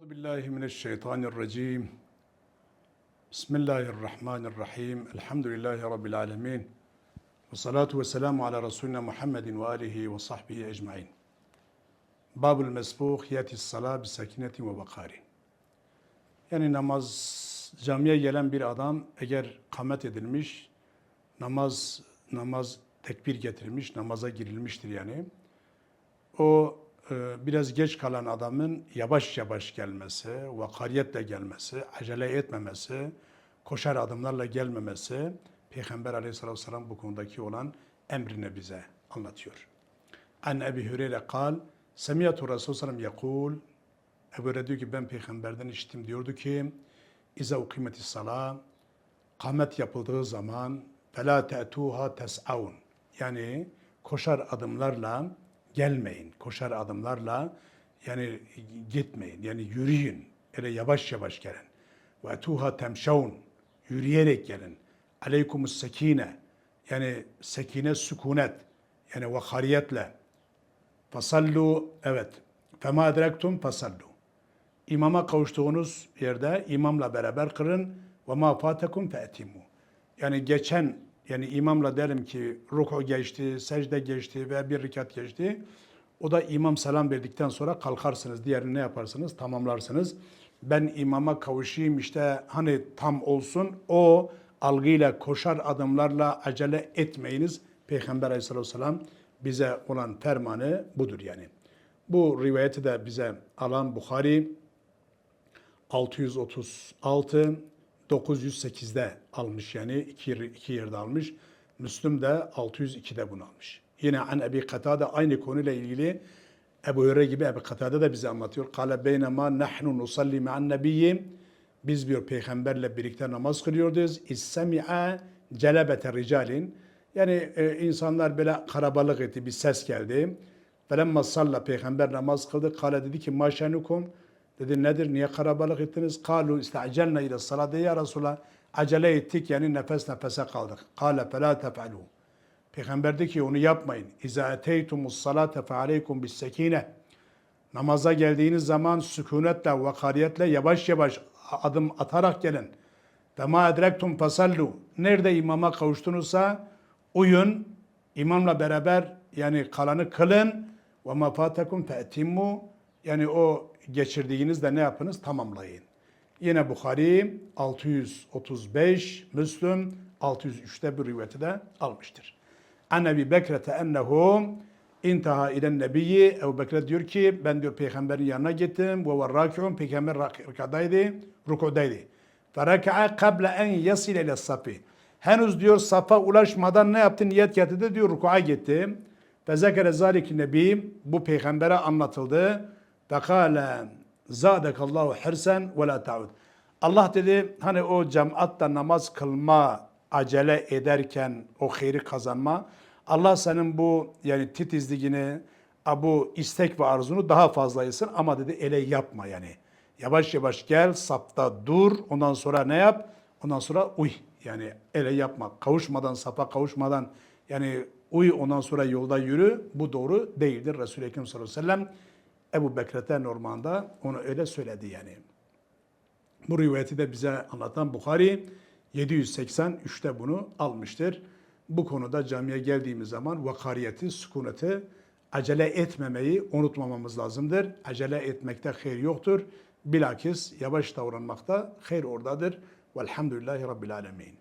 Euzu billahi mineşşeytanirracim. Bismillahirrahmanirrahim. Elhamdülillahi rabbil alamin. Ve salatu ve selamu ala Resulina Muhammedin ve alihi ve sahbihi ecmaîn. Babul mesbuhiyetis sala bi sakinetin ve bakari. Yani namaz camiye gelen bir adam eğer kamet edilmiş namaz namaz tekbir getirilmiş, namaza girilmiştir yani. O ee, biraz geç kalan adamın yavaş yavaş gelmesi, vakariyetle gelmesi, acele etmemesi, koşar adımlarla gelmemesi Peygamber aleyhissalatü vesselam bu konudaki olan emrine bize anlatıyor. An Ebi Hüreyre kal, Semiyatu Resulü sallam yakul, Ebu Hüreyre diyor ki ben peygamberden işittim diyordu ki, İza ukimeti sala, kamet yapıldığı zaman, fela te'tuha tes'avun. Yani koşar adımlarla gelmeyin. Koşar adımlarla yani gitmeyin. Yani yürüyün. Öyle yavaş yavaş gelin. Ve tuha temşavun. Yürüyerek gelin. Aleykumus sekine. Yani sekine sükunet. Yani vakariyetle. Fasallu. Evet. Fema adrektum fasallu. İmama kavuştuğunuz yerde imamla beraber kırın. Ve ma fatakum feetimu. Yani geçen yani imamla derim ki ruku geçti, secde geçti veya bir rekat geçti. O da imam selam verdikten sonra kalkarsınız. Diğerini ne yaparsınız? Tamamlarsınız. Ben imama kavuşayım işte hani tam olsun. O algıyla koşar adımlarla acele etmeyiniz. Peygamber aleyhissalatü vesselam bize olan fermanı budur yani. Bu rivayeti de bize alan Bukhari 636 908'de almış yani iki, iki yerde almış. Müslüm de 602'de bunu almış. Yine an Ebi Katade aynı konuyla ilgili Ebu Hürre gibi Ebu Katade de bize anlatıyor. Kale beynema nahnu nusalli ma'an nebiyyi biz bir peygamberle birlikte namaz kılıyorduz. İssemi'a celebete ricalin yani e, insanlar böyle karabalık etti bir ses geldi. Felemma salla peygamber namaz kıldı. Kale dedi ki maşenukum Dedi nedir? Niye karabalık ettiniz? Kalu istacelna ile salate ya Resulallah. Acele ettik yani nefes nefese kaldık. Kale felâ tef'alû. Peygamber dedi ki onu yapmayın. İzâ eteytumus salate fe aleykum bis sekine. Namaza geldiğiniz zaman sükunetle, vakariyetle yavaş yavaş adım atarak gelin. Ve ma edrektum fasallu. Nerede imama kavuştunuzsa uyun. İmamla beraber yani kalanı kılın. Ve ma fatekum fe'timmu. Yani o geçirdiğinizde ne yapınız? Tamamlayın. Yine Bukhari 635, Müslüm 603'te bir rivayeti de almıştır. An Ebi Bekre'te ennehu intaha ilen nebiyyi Ebu Bekre diyor ki ben diyor peygamberin yanına gittim ve var rakiun peygamber rükadaydı, rukudaydı. Feraka'a kable en yasil ile safi. Henüz diyor safa ulaşmadan ne yaptı? Niyet getirdi diyor ruku'a gitti. Fezekere zalik nebi bu peygambere anlatıldı. Fekale zadekallahu hirsen ve la ta'ud. Allah dedi hani o cemaatta namaz kılma acele ederken o hayri kazanma Allah senin bu yani titizliğini bu istek ve arzunu daha fazlayısın ama dedi ele yapma yani. Yavaş yavaş gel sapta dur ondan sonra ne yap? Ondan sonra uy yani ele yapma. Kavuşmadan sapa kavuşmadan yani uy ondan sonra yolda yürü bu doğru değildir. Resul-i Ekrem sallallahu aleyhi ve sellem Ebu Bekret'e normanda onu öyle söyledi yani. Bu rivayeti de bize anlatan Bukhari 783'te bunu almıştır. Bu konuda camiye geldiğimiz zaman vakariyeti, sükuneti, acele etmemeyi unutmamamız lazımdır. Acele etmekte hayır yoktur. Bilakis yavaş davranmakta hayır oradadır. Velhamdülillahi Rabbil Alemin.